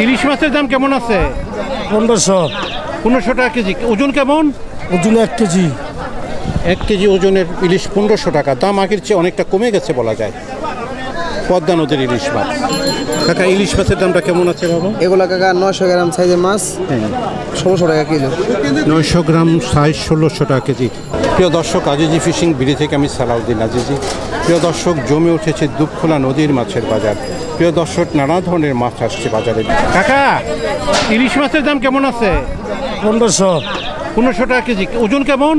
ইলিশ মাছের দাম কেমন আছে? পনেরোশো। পনেরোশো টাকা কেজি। ওজন কেমন? ওজন এক কেজি। এক কেজি ওজনের ইলিশ পনেরোশো টাকা। দাম আগের চেয়ে অনেকটা কমে গেছে বলা যায়। পদ্মা নদীর ইলিশ মাছ। কাকা ইলিশ মাছের দামটা কেমন আছে বাবা? এগুলো কাকা নয়শো গ্রাম সাইজের মাছ ষোলোশো টাকা কেজি। নয়শো গ্রাম সাইজ ষোলোশো টাকা কেজি। প্রিয় দর্শক আজিজি ফিশিং বিড়ি থেকে আমি সালাউদ্দিন আজিজি। প্রিয় দর্শক জমে উঠেছে দুপখোলা নদীর মাছের বাজার। প্রিয় দর্শক নানা ধরনের মাছ আসছে বাজারে। কাকা ইলিশ মাছের দাম কেমন আছে? পনেরোশো। পনেরোশো টাকা কেজি। ওজন কেমন?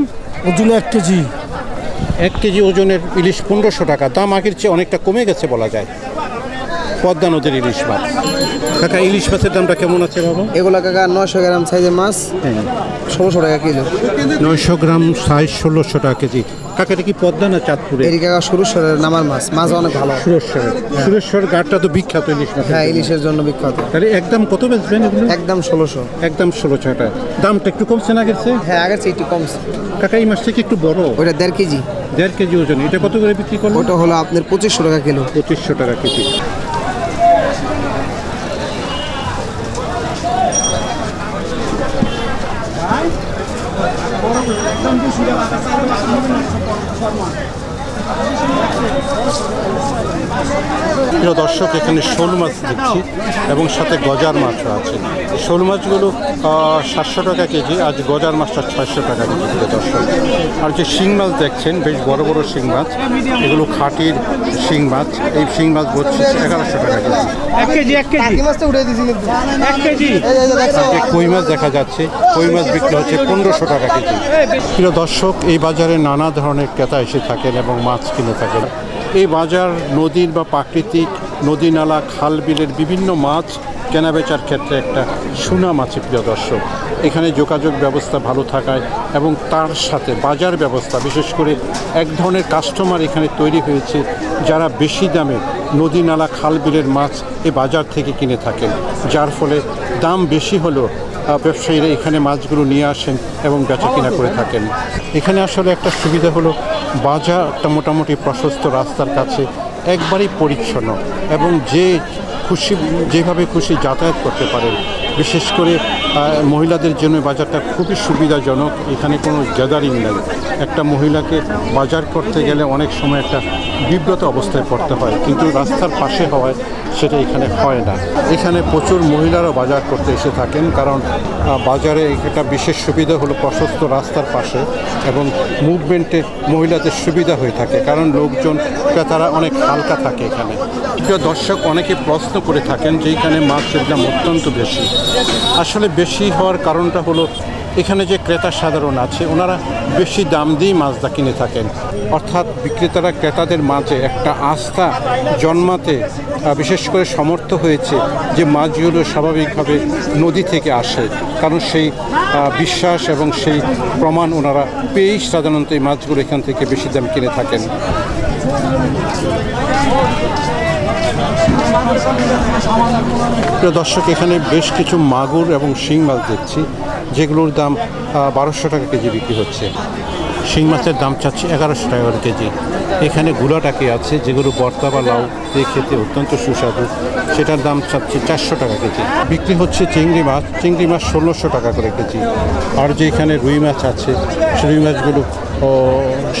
ওজন এক কেজি। এক কেজি ওজনের ইলিশ পনেরোশো টাকা। দাম আগের চেয়ে অনেকটা কমে গেছে বলা যায়। পদ্মা নদীর ইলিশ মাছ। কাকা ইলিশ মাছের দামটা কেমন আছে বাবা? এগুলো কাকা নয়শো গ্রাম সাইজের মাছ ষোলোশো টাকা কিলো নয়শো গ্রাম সাইজ ষোলোশো টাকা কেজি। কাকা এটা কি পদ্মা না চাঁদপুরে? এটি কাকা সুরেশ্বরের নামার মাছ মাছ অনেক ভালো। সুরেশ্বর সুরেশ্বর ঘাটটা তো বিখ্যাত ইলিশ মাছ হ্যাঁ ইলিশের জন্য বিখ্যাত। তাহলে একদম কত বেচবেন একদম ষোলোশো। একদম ষোলো টাকা। দামটা একটু কমছে না গেছে হ্যাঁ আগের চেয়ে একটু কমছে। কাকা এই মাছটা কি একটু বড়? ওইটা দেড় কেজি। দেড় কেজি ওজন। এটা কত করে বিক্রি করল ওটা হলো আপনার পঁচিশশো টাকা কিলো। পঁচিশশো টাকা কেজি। শর্মা প্রিয় দর্শক এখানে শোল মাছ দেখছি এবং সাথে গজার মাছও আছে। শোল মাছগুলো সাতশো টাকা কেজি আজ গজার মাছটা ছয়শো টাকা কেজি প্রিয় দর্শক। আর যে শিং মাছ দেখছেন বেশ বড় বড় শিং মাছ। এগুলো খাটির শিং মাছ। এই শিং মাছ বলছে এগারোশো টাকা কেজি। এক কেজি এক কেজি। মাছটা উঠে দিয়েছি কিন্তু। এক কেজি। কই মাছ দেখা যাচ্ছে কই মাছ বিক্রি হচ্ছে পনেরোশো টাকা কেজি। প্রিয় দর্শক এই বাজারে নানা ধরনের ক্রেতা এসে থাকেন এবং মাছ কিনে থাকেন। এই বাজার, নদীর বা প্রাকৃতিক নদী নালা, খাল বিলের বিভিন্ন মাছ কেনাবেচার ক্ষেত্রে একটা সুনাম আছে প্রিয় দর্শক। এখানে যোগাযোগ ব্যবস্থা ভালো থাকায় এবং তার সাথে বাজার ব্যবস্থা, বিশেষ করে এক ধরনের কাস্টমার এখানে তৈরি হয়েছে যারা বেশি দামে নদী নালা, খাল বিলের মাছ এ বাজার থেকে কিনে থাকেন। যার ফলে দাম বেশি হলেও ব্যবসায়ীরা এখানে মাছগুলো নিয়ে আসেন এবং বেচা কিনা করে থাকেন। এখানে আসলে একটা সুবিধা হলো বাজারটা মোটামুটি প্রশস্ত রাস্তার কাছে একবারেই পরিচ্ছন্ন এবং যে খুশি, যেভাবে খুশি যাতায়াত করতে পারেন, বিশেষ করে মহিলাদের জন্য বাজারটা খুবই সুবিধাজনক। এখানে কোনো গ্যাদারিং নেই। একটা মহিলাকে বাজার করতে গেলে অনেক সময় একটা বিব্রত অবস্থায় পড়তে হয়, কিন্তু রাস্তার পাশে হওয়ায় সেটা এখানে হয় না। এখানে প্রচুর মহিলারাও বাজার করতে এসে থাকেন, কারণ বাজারে একটা বিশেষ সুবিধা হলো প্রশস্ত রাস্তার পাশে এবং মুভমেন্টে মহিলাদের সুবিধা হয়ে থাকে, কারণ লোকজন, ক্রেতারা অনেক হালকা থাকে এখানে। প্রিয় দর্শক, অনেকে প্রশ্ন করে থাকেন যে এখানে মাছের দাম অত্যন্ত বেশি। আসলে বেশি হওয়ার কারণটা হলো এখানে যে ক্রেতা সাধারণ আছে, ওনারা বেশি দাম দিয়েই মাছটা কিনে থাকেন। অর্থাৎ বিক্রেতারা ক্রেতাদের মাঝে একটা আস্থা জন্মাতে বিশেষ করে সমর্থ হয়েছে যে মাছগুলো স্বাভাবিকভাবে নদী থেকে আসে। কারণ সেই বিশ্বাস এবং সেই প্রমাণ ওনারা পেয়েই সাধারণত এই মাছগুলো এখান থেকে বেশি দাম কিনে থাকেন। দর্শক, এখানে বেশ কিছু মাগুর এবং শিং মাছ দেখছি। যেগুলোর দাম বারোশো টাকা কেজি বিক্রি হচ্ছে। শিং মাছের দাম চাচ্ছে এগারোশো টাকা কেজি। এখানে গুলাটাকে আছে, যেগুলো বর্তা বা লাউ দিয়ে খেতে অত্যন্ত সুস্বাদু। সেটার দাম চাচ্ছে চারশো টাকা কেজি। বিক্রি হচ্ছে চিংড়ি মাছ চিংড়ি মাছ ষোলোশো টাকা করে কেজি। আর যে এখানে রুই মাছ আছে রুই মাছগুলো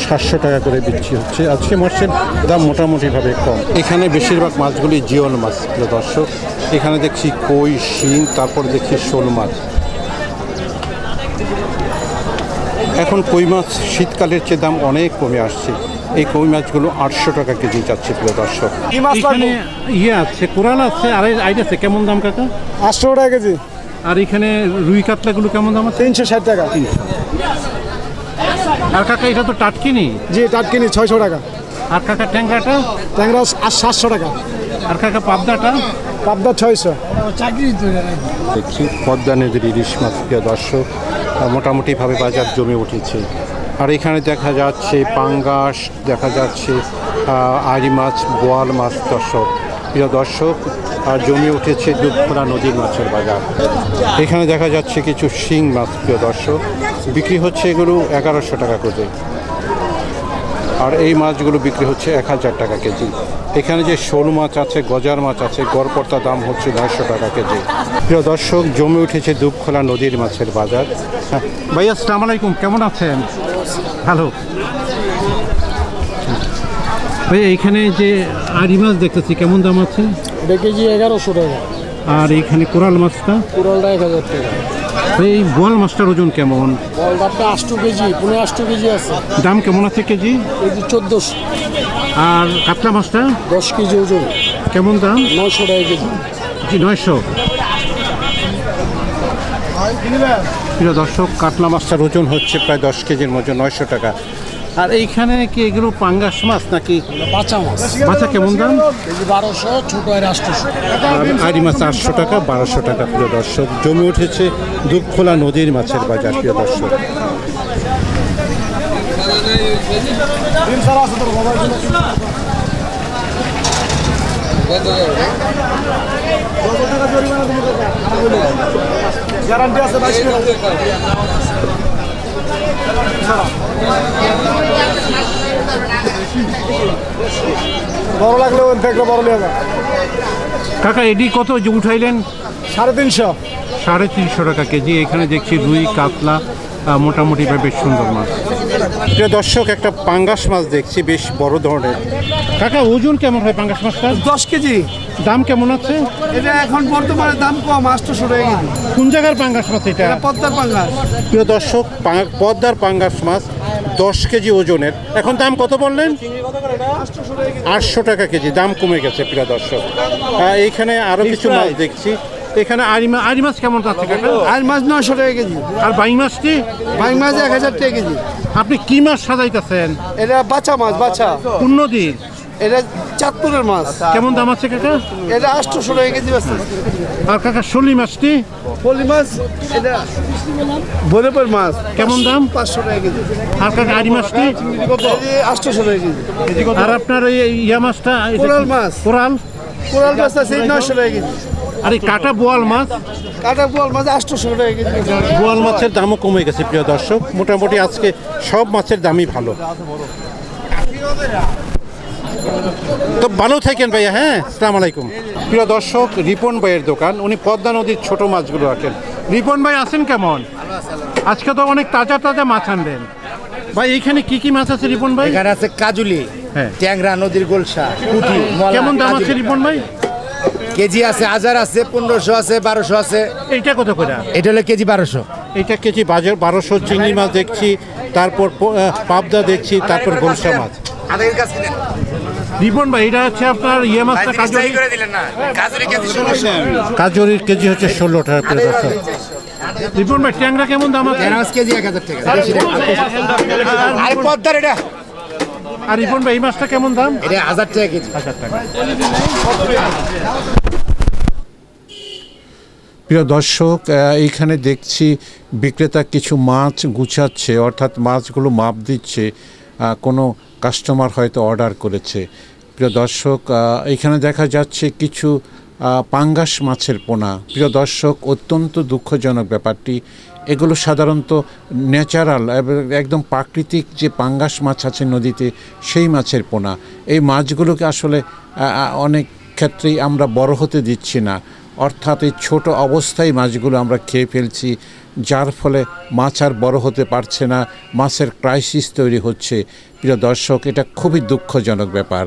সাতশো টাকা করে বিক্রি হচ্ছে। আজকে মাছের দাম মোটামুটিভাবে কম। এখানে বেশিরভাগ মাছগুলি জিওল মাছ দর্শক। এখানে দেখছি কই, শিং, তারপর দেখছি শোল মাছ। এখন কই মাছ শীতকালের চেয়ে দাম অনেক কমে আসছে। এই কই মাছগুলো আটশো টাকা কেজি যাচ্ছে প্রিয় দর্শক। এখানে ইয়ে আছে কোরাল আছে আর আইড আছে কেমন দাম কাকা? আটশো টাকা কেজি। আর এখানে রুই কাতলাগুলো কেমন দাম আছে? তিনশো ষাট টাকা। আর কাকা এটা তো টাটকিনি? জি টাটকিনি ছয়শো টাকা। আর কাকা ট্যাংরাটা? ট্যাংরা আর সাতশো টাকা। আর কাকা পাবদাটা? পাবদা ছয়শো। দেখছি, পদ্মা নদীর ইলিশ মাছ দর্শক মোটামুটিভাবে বাজার জমে উঠেছে। আর এখানে দেখা যাচ্ছে পাঙ্গাস, দেখা যাচ্ছে আড়ি মাছ, বোয়াল মাছ, দর্শক। প্রিয় দর্শক আর জমে উঠেছে দুধখোলা নদীর মাছের বাজার। এখানে দেখা যাচ্ছে কিছু শিং মাছ, প্রিয় দর্শক। বিক্রি হচ্ছে এগুলো এগারোশো টাকা করে। আর এই মাছগুলো বিক্রি হচ্ছে এক হাজার টাকা কেজি। এখানে যে শোল মাছ আছে গজার মাছ আছে গড়পড়তা দাম হচ্ছে নয়শো টাকা কেজি। প্রিয় দর্শক জমে উঠেছে দুপখোলা নদীর মাছের বাজার। হ্যাঁ ভাইয়া আসসালাম আলাইকুম কেমন আছেন? হ্যালো ভাই এইখানে যে আড়ি মাছ দেখতেছি কেমন দাম আছে? কেজি এগারোশো টাকা। আর এইখানে কোরাল মাছটা? কোরালটা এক হাজার টাকা। ভাই এই বোয়াল মাছটার ওজন কেমন? বলদারটা আটশো কেজি পনেরো আটশো কেজি আছে। দাম কেমন আছে কেজি? কেজি চোদ্দোশো। আর কাতলা মাছটা? দশ কেজি ওজন। কেমন দাম? নয়শো টাকা কেজি। জি নয়শো। প্রিয় দর্শক কাতলা মাছটার ওজন হচ্ছে প্রায় দশ কেজির মতো নয়শো টাকা। আর এইখানে কি এগুলো পাঙ্গাস মাছ নাকি? বাচ্চা মাছ। মাছা কেমন দাম? বারোশো ছোটো আর আটশোশো। আড়ি মাছ আটশো টাকা বারোশো টাকা প্রিয় দর্শক। জমে উঠেছে দুপখোলা নদীর মাছের বাজার প্রিয় দর্শক। গ্যারান্টি আছে বড় লাগলে ওখান থেকে বড় নিয়ে কাকা এডি কত যে উঠাইলেন? সাড়ে তিনশো। সাড়ে তিনশো টাকা কেজি। এখানে দেখছি রুই কাতলা মোটামুটি বেশ সুন্দর মাছ। প্রিয় দর্শক একটা পাঙ্গাস মাছ দেখছি বেশ বড় ধরনের। কাকা ওজন কেমন হয় পাঙ্গাস মাছটা দশ কেজি। দাম কেমন আছে? এটা এখন বর্তমানে দাম কম আটশোশো টাকা কেজি। কোন জায়গার পাঙ্গাস মাছ এটা? পদ্মার পাঙ্গাস। প্রিয় দর্শক পদ্মার পাঙ্গাস মাছ দশ কেজি ওজনের। এখন দাম কত বললেন? আটশো টাকা কেজি দাম কমে গেছে প্রিয় দর্শক। এইখানে আরও কিছু মাছ দেখছি। এখানে আড়ি মাছ আড়ি মাছ কেমন আছে কাকা? আর মাছ নয়শো টাকা কেজি। আর বাই মাছটি বাই মাছ এক হাজার টাকা কেজি। আপনি কি মাছ সাজাইতেছেন? এটা বাচ্চা মাছ বাচ্চা কোন নদীর এটা চাঁদপুরের মাছ। কেমন দাম আছে কাকা? এটা আটশোশো টাকা কেজি আছে আর কাকা শলি মাছটি পলি মাছ এটা বরেপের মাছ। কেমন দাম? পাঁচশো টাকা কেজি। আর কাকা আড়ি মাছটি আটশোশো টাকা কেজি। আর আপনার ওই ইয়া মাছটা কোরাল মাছ। কোরাল? কোরাল মাছ আছে নয়শো টাকা কেজি। আর কাটা বোয়াল মাছ? কাটা বোয়াল মাছ আটশোশো টাকা কেজি। বোয়াল মাছের দামও কমে গেছে প্রিয় দর্শক। মোটামুটি আজকে সব মাছের দামই ভালো। তো ভালো থাকেন ভাইয়া হ্যাঁ? সালাম আলাইকুম। প্রিয় দর্শক রিপন ভাইয়ের দোকান। উনি পদ্মা নদীর ছোট মাছগুলো রাখেন রিপন ভাই আছেন কেমন? আজকে তো অনেক তাজা তাজা মাছ আনলেন ভাই এইখানে কি কি মাছ আছে রিপন ভাই? এখানে আছে কাজুলি হ্যাঁ। ট্যাংরা নদীর গোলসা পুঁটি কেমন দাম আছে রিপন ভাই? কেজি আছে হাজার আছে পনেরোশো আছে বারোশো আছে। এইটা কত করে? এটা হলো কেজি বারোশো। এটা কেজি বাজার বারোশো চিংড়ি মাছ দেখছি তারপর পাবদা দেখছি তারপর গোলসা মাছ। রিপন ভাই এটা হচ্ছে আপনার ইয়ে মাছটা কাজরি? কাজরির কেজি হচ্ছে ষোলো টাকা করে দর্শক রিপন ভাই ট্যাংরা কেমন দাম আছে? কেজি এক হাজার টাকা আরে পদ্মার এটা। আর রিপন ভাই এই মাছটা কেমন দাম? এটা হাজার টাকা কেজি। হাজার টাকা। প্রিয় দর্শক এইখানে দেখছি বিক্রেতা কিছু মাছ গুছাচ্ছে অর্থাৎ মাছগুলো মাপ দিচ্ছে কোনো কাস্টমার হয়তো অর্ডার করেছে। প্রিয় দর্শক আহ, এইখানে দেখা যাচ্ছে কিছু পাঙ্গাস মাছের পোনা। প্রিয় দর্শক অত্যন্ত দুঃখজনক ব্যাপারটি এগুলো সাধারণত ন্যাচারাল একদম প্রাকৃতিক যে পাঙ্গাস মাছ আছে নদীতে, সেই মাছের পোনা। এই মাছগুলোকে আসলে অনেক ক্ষেত্রেই আমরা বড় হতে দিচ্ছি না। অর্থাৎ এই ছোটো অবস্থায় মাছগুলো আমরা খেয়ে ফেলছি, যার ফলে মাছ আর বড় হতে পারছে না, মাছের ক্রাইসিস তৈরি হচ্ছে। প্রিয় দর্শক, এটা খুবই দুঃখজনক ব্যাপার।